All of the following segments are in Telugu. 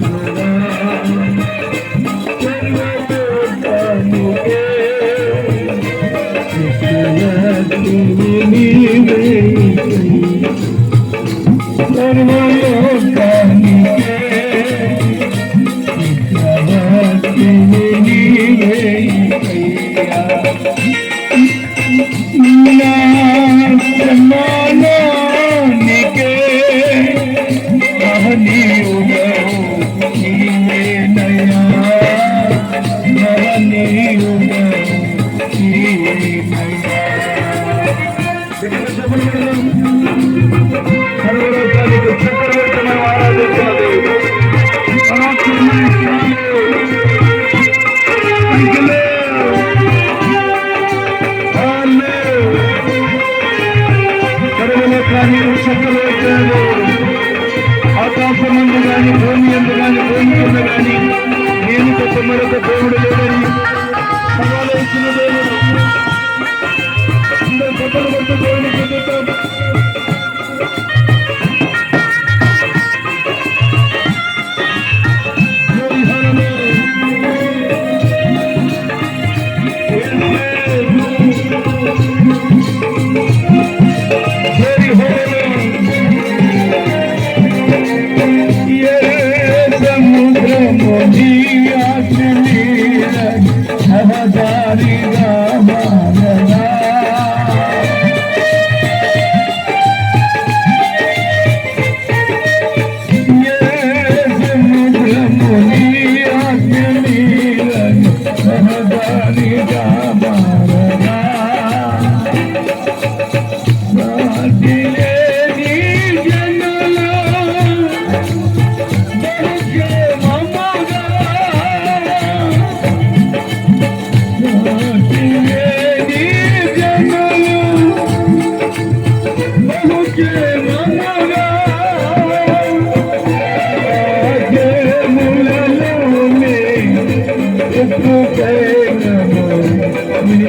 Thank you.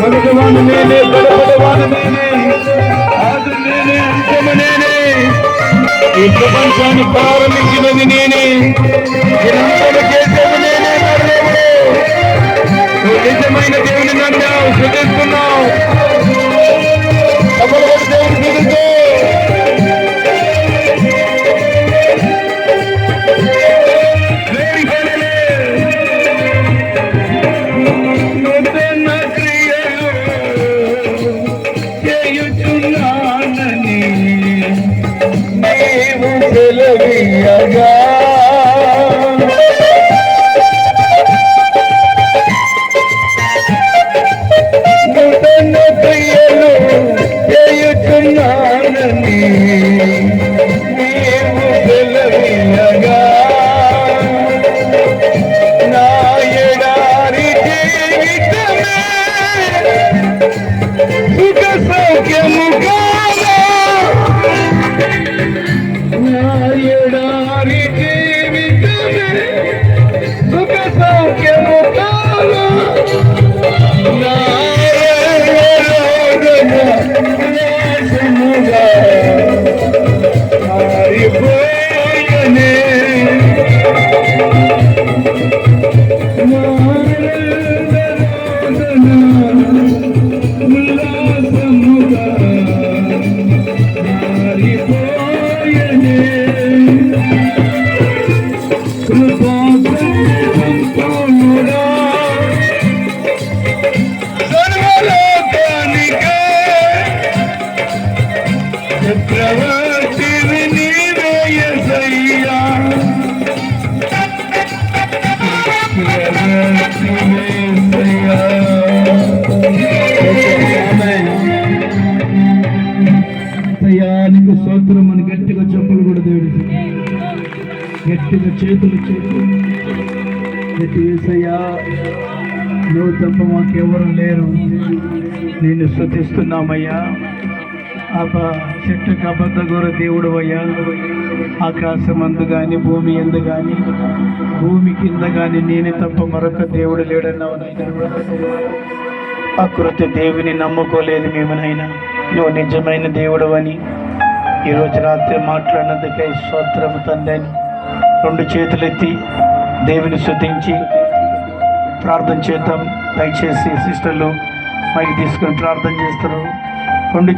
మొదటివాడు నేనే గడపడవాడు నేనే ఆది నేనే అంతము నేనే ఈ ప్రపంచాన్ని ప్రారంభించినది నేనే. చేసేది నేనే నిజమైన దేవుని నమ్మావు చేతులు చేతులు వేసయ్యా నువ్వు తప్ప మాకెవరు లేరు. నేను శృతిస్తున్నామయ్యా ఆ చెట్టుకు అబద్ధ గురు దేవుడు అయ్యా ఆకాశం అందు కానీ భూమి ఎందు కానీ భూమి కింద కానీ నేనే తప్ప మరొక దేవుడు లేడన్నావు నాయనా. దేవుని నమ్ముకోలేదు మేమునైనా నువ్వు నిజమైన దేవుడు అని ఈరోజు రాత్రి మాట్లాడినందుకై స్తోత్రము తండ్రి రెండు చేతులెత్తి దేవుని శుద్ధించి ప్రార్థన చేద్దాం. దయచేసి సిస్టర్లు మైకి తీసుకొని ప్రార్థన చేస్తారు రెండు